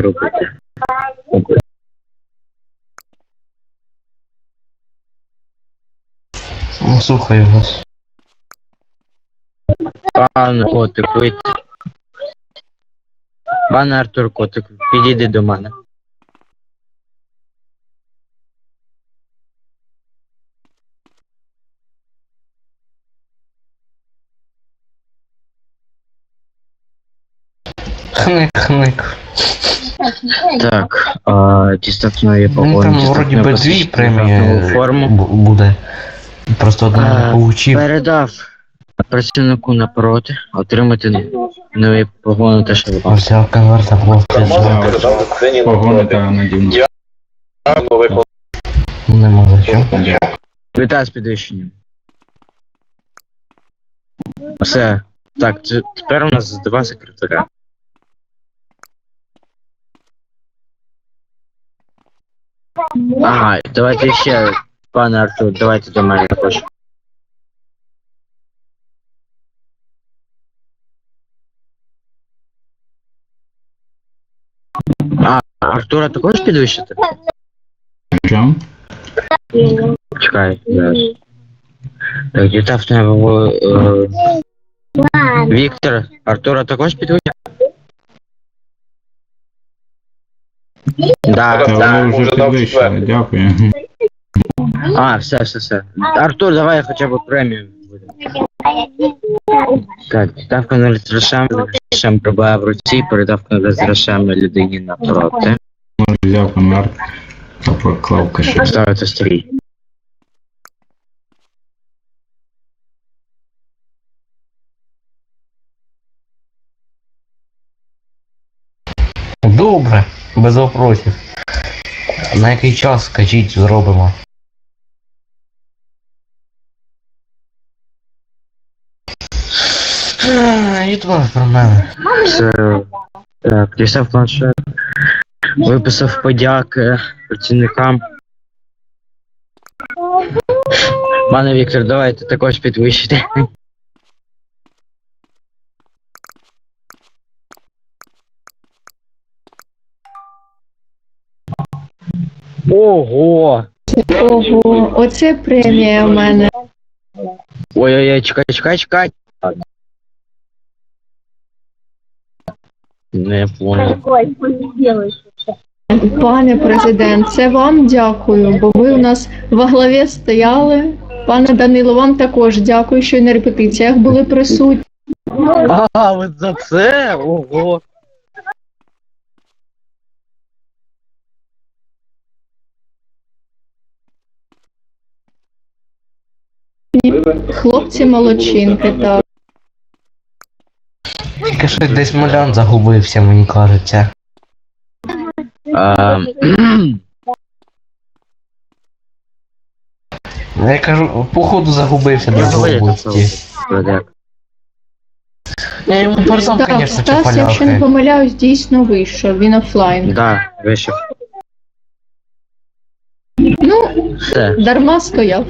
робити. Ну, слухаю вас. Пан котик, вийди. Пане Артур Котик, підійди до мене. Хник, хник. Так, а, дістав нові Ну там вроді би дві премії форму. буде. Просто одна А, не получив. Передав працівнику напроти, отримати нові погони та шалбан. Взяв конверта просто Погони та надівно. не можу що. Вітаю з підвищенням. Все. Так, тепер у нас два секретаря. Ага, давайте ще, пане Артур, давайте до мене також. А, Артура також підвищити? Що? Чекай, зараз. Так, дітав небо. Е, Віктор, Артура також підвищити? Да, Та да. ви вже підвищили, дякую. А, все, все, все. Артур, давай хоча б премію. будемо. Так, дав конверт з грошами, грошем прибає в руці, передав конверт з грошами людині напроти. Взяв конверт та поклав кишень. Ставити стрій. Добре, без вопросів. На який час скажіть, зробимо. А, І два про мене. Все. Так, дістав планшет. Виписав подяки працівникам. Пане Віктор, давайте також підвищити. Ого! Ого, оце премія в мене. Ой-ой-ой, чекай, чекай, чекай. Не понял. Пане президент, це вам дякую, бо ви у нас во главі стояли. Пане Данило, вам також дякую, що й на репетиціях були присутні. А, от за це? Ого! Хлопці молодчинки, так. Тільки що десь Молян загубився, мені кажеться. А, Я кажу, походу загубився в області. так. Я йому передам, Так, звісно, Стас, якщо не помиляюсь, дійсно вийшов. Він офлайн. Да, вийшов. Ну, Все. дарма стояв.